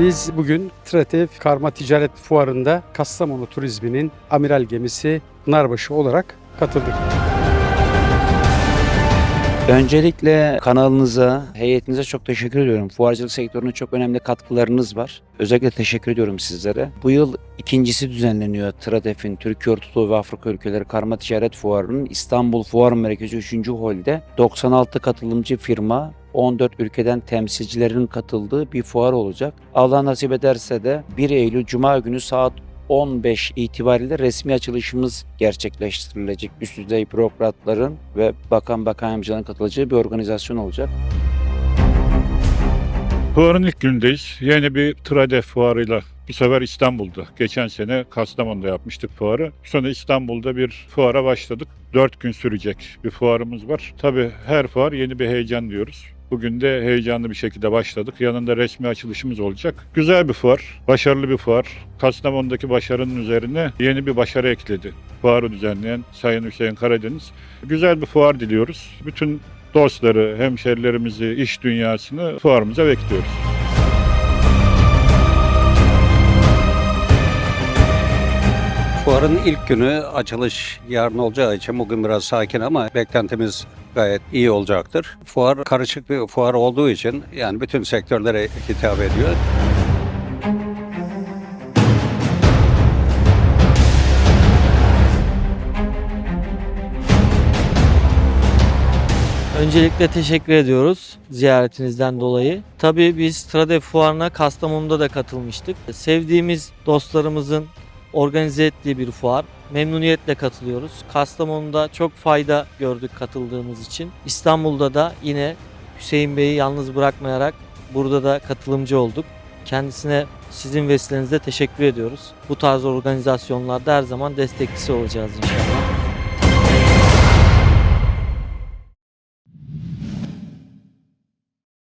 Biz bugün Tratef Karma Ticaret Fuarı'nda Kastamonu Turizmi'nin amiral gemisi Pınarbaşı olarak katıldık. Öncelikle kanalınıza, heyetinize çok teşekkür ediyorum. Fuarcılık sektörüne çok önemli katkılarınız var. Özellikle teşekkür ediyorum sizlere. Bu yıl ikincisi düzenleniyor Tradef'in Türkiye, Orta Doğu ve Afrika ülkeleri Karma Ticaret Fuarı'nın İstanbul Fuar Merkezi 3. Hol'de 96 katılımcı firma 14 ülkeden temsilcilerin katıldığı bir fuar olacak. Allah nasip ederse de 1 Eylül Cuma günü saat 15 itibariyle resmi açılışımız gerçekleştirilecek. Üst düzey bürokratların ve bakan bakan yardımcıların katılacağı bir organizasyon olacak. Fuarın ilk günündeyiz. Yeni bir Tradef fuarıyla bu sefer İstanbul'da. Geçen sene Kastamonu'da yapmıştık fuarı. Sonra İstanbul'da bir fuara başladık. Dört gün sürecek bir fuarımız var. Tabii her fuar yeni bir heyecan diyoruz. Bugün de heyecanlı bir şekilde başladık. Yanında resmi açılışımız olacak. Güzel bir fuar, başarılı bir fuar. Kastamonu'daki başarının üzerine yeni bir başarı ekledi. Fuarı düzenleyen Sayın Hüseyin Karadeniz. Güzel bir fuar diliyoruz. Bütün dostları, hemşerilerimizi, iş dünyasını fuarımıza bekliyoruz. Fuarın ilk günü açılış yarın olacağı için bugün biraz sakin ama beklentimiz gayet iyi olacaktır. Fuar karışık bir fuar olduğu için yani bütün sektörlere hitap ediyor. Öncelikle teşekkür ediyoruz ziyaretinizden dolayı. Tabii biz Trade Fuarı'na Kastamonu'da da katılmıştık. Sevdiğimiz dostlarımızın organize ettiği bir fuar. Memnuniyetle katılıyoruz. Kastamonu'da çok fayda gördük katıldığımız için. İstanbul'da da yine Hüseyin Bey'i yalnız bırakmayarak burada da katılımcı olduk. Kendisine sizin vesilenizle teşekkür ediyoruz. Bu tarz organizasyonlarda her zaman destekçisi olacağız inşallah.